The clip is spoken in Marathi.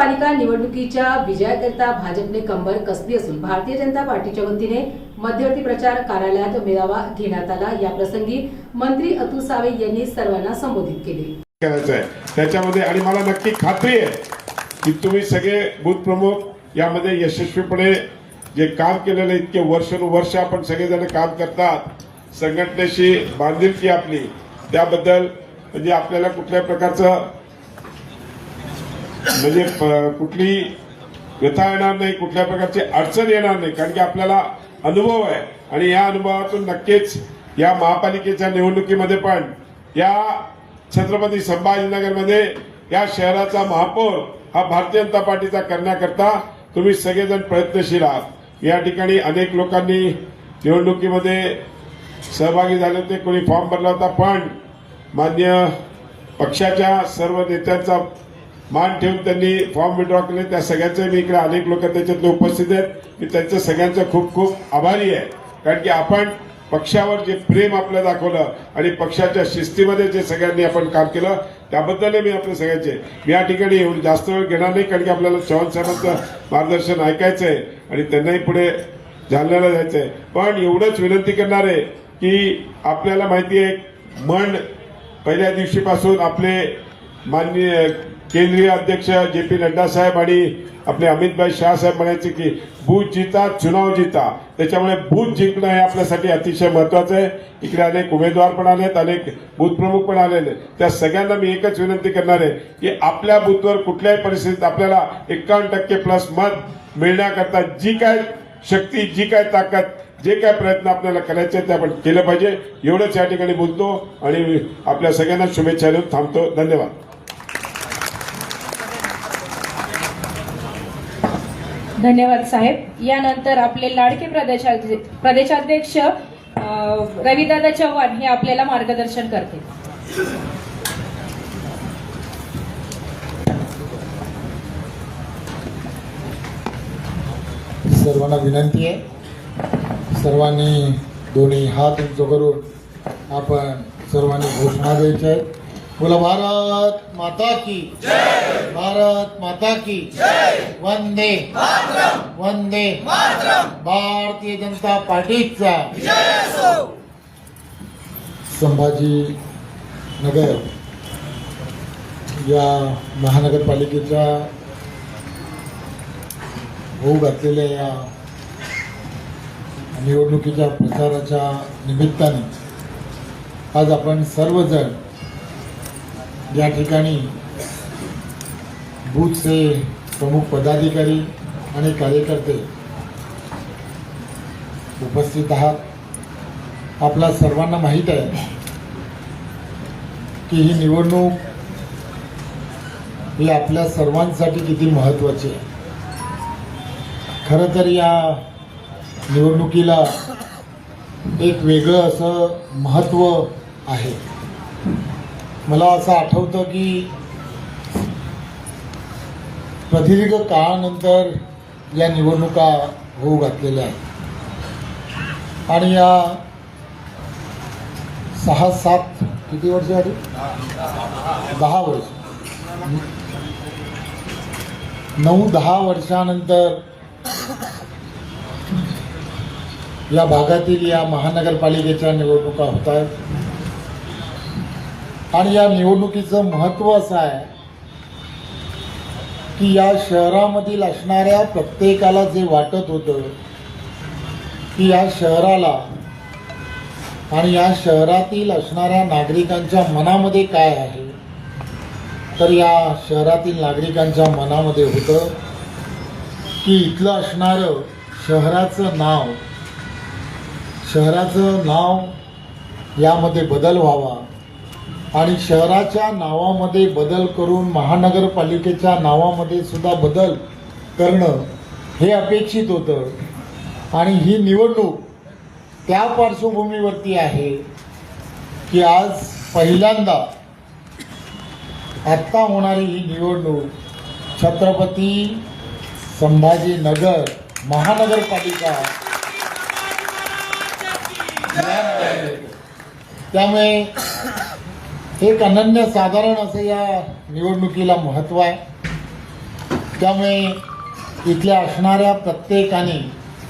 महानगरपालिका निवडणुकीच्या विजयाकरिता भाजपने कंबर कसली असून भारतीय जनता पार्टीच्या वतीने मध्यवर्ती प्रचार कार्यालयात मेळावा घेण्यात आला. या प्रसंगी मंत्री अतुल सावे यांनी सर्वांना संबोधित केले. करायचं आहे त्याच्यामध्ये आणि मला नक्की खात्री आहे की तुम्ही सगळे बूथ प्रमुख यामध्ये यशस्वीपणे जे काम केलेलं इतके वर्षानुवर्ष आपण सगळेजण काम करतात. संघटनेशी बांधिलकी आपली. त्याबद्दल म्हणजे आपल्याला कुठल्या प्रकारचं म्हणजे प- कुठली व्यथा येणार नाही कुठल्या प्रकारची अडचण येणार नाही कारण की आपल्याला अनुभव आहे. आणि या अनुभवातून नक्कीच या महापालिकेच्या निवडणुकीमध्ये पण या छत्रपती संभाजीनगरमध्ये या शहराचा महापौर हा भारतीय जनता पार्टीचा करण्याकरता तुम्ही सगळेजण प्रयत्नशील आहात. या ठिकाणी अनेक लोकांनी निवडणुकीमध्ये सहभागी झाले होते कोणी फॉर्म भरला होता पण मान्य पक्षाच्या सर्व नेत्यांचा मान ठेवून त्यांनी फॉर्म विड्रॉ केले. त्या सगळ्यांचे मी इकडे अनेक लोक त्याच्यातले उपस्थित आहेत. मी त्यांचं सगळ्यांचं खूप खूप आभारी आहे. कारण की आपण पक्षावर जे प्रेम आपलं दाखवलं आणि पक्षाच्या शिस्तीमध्ये जे सगळ्यांनी आपण काम केलं त्याबद्दल मी आपल्या सगळ्यांचे मी या ठिकाणी एवढी जास्त वेळ घेणार नाही कारण की आपल्याला चव्हाण साहेबांचं मार्गदर्शन ऐकायचं आहे आणि त्यांनाही पुढे जालन्याला जायचं आहे. पण एवढंच विनंती करणार आहे की आपल्याला माहिती आहे मन पहिल्या दिवशीपासून आपले माननीय केंद्रीय अध्यक्ष जे पी नड्डा साहेब आणि आपले अमितभाई शाह साहेब म्हणायचे की बूथ जिता चुनाव जिता. त्याच्यामुळे बूथ जिंकणं हे आपल्यासाठी अतिशय महत्वाचं आहे. इकडे अनेक उमेदवार पण आलेत अनेक बूथ प्रमुख पण आलेले आहेत. त्या सगळ्यांना मी एकच विनंती करणार आहे की आपल्या बूथवर कुठल्याही परिस्थितीत आपल्याला एकावन्न टक्के प्लस मत मिळण्याकरता जी काय शक्ती जी काय ताकद जे काय प्रयत्न आपल्याला करायचे आहेत ते आपण केलं पाहिजे. एवढंच या ठिकाणी बोलतो आणि आपल्या सगळ्यांना शुभेच्छा देऊन थांबतो. धन्यवाद. धन्यवाद साहेब. यानंतर आपले लाडके प्रदेशा प्रदेशाध्यक्ष रविदादा चव्हाण हे आपल्याला मार्गदर्शन करतील. सर्वांना विनंती आहे. सर्वांनी दोन्ही हात उंच करून आपण सर्वांनी घोषणा द्यायच्या आहेत. बोला भारत माता की भारत माता की वंदे वंदे भारतीय जनता पार्टीचा संभाजी नगर या महानगरपालिकेच्या होऊ घातलेल्या या निवडणुकीच्या प्रचाराच्या निमित्ताने आज आपण सर्वजण या ठिकाणी बूथचे प्रमुख पदाधिकारी आणि कार्यकर्ते उपस्थित आहात. आपला सर्वांना माहीत आहे की ही निवडणूक ही आपल्या सर्वांसाठी किती महत्त्वाची आहे. खरं तर या निवडणुकीला एक वेगळं असं महत्त्व आहे. मला असं आठवतं की प्रदीर्घ काळानंतर या निवडणुका होऊ घातलेल्या आहेत. आणि या सहा सात किती वर्ष आधी दहा वर्ष. नऊ दहा वर्षानंतर या भागातील या महानगरपालिकेच्या निवडणुका होत आहेत. आणि या निवडणुकीचं महत्त्व असं आहे की या शहरामधील असणाऱ्या प्रत्येकाला जे वाटत होतं की या शहराला आणि या शहरातील असणाऱ्या नागरिकांच्या मनामध्ये काय आहे तर या शहरातील नागरिकांच्या मनामध्ये होतं की इथलं असणारं शहराचं नाव शहराचं नाव यामध्ये बदल व्हावा. आणि शहराच्या नावामध्ये बदल करून महानगरपालिकेच्या नावामध्ये सुद्धा बदल करणं हे अपेक्षित होतं. आणि ही निवडणूक त्या पार्श्वभूमीवरती आहे की आज पहिल्यांदा आत्ता होणारी ही निवडणूक छत्रपती संभाजीनगर महानगरपालिका त्यामुळे एक अनन्य साधारण असं या निवडणुकीला महत्त्व आहे. त्यामुळे इथल्या असणाऱ्या प्रत्येकाने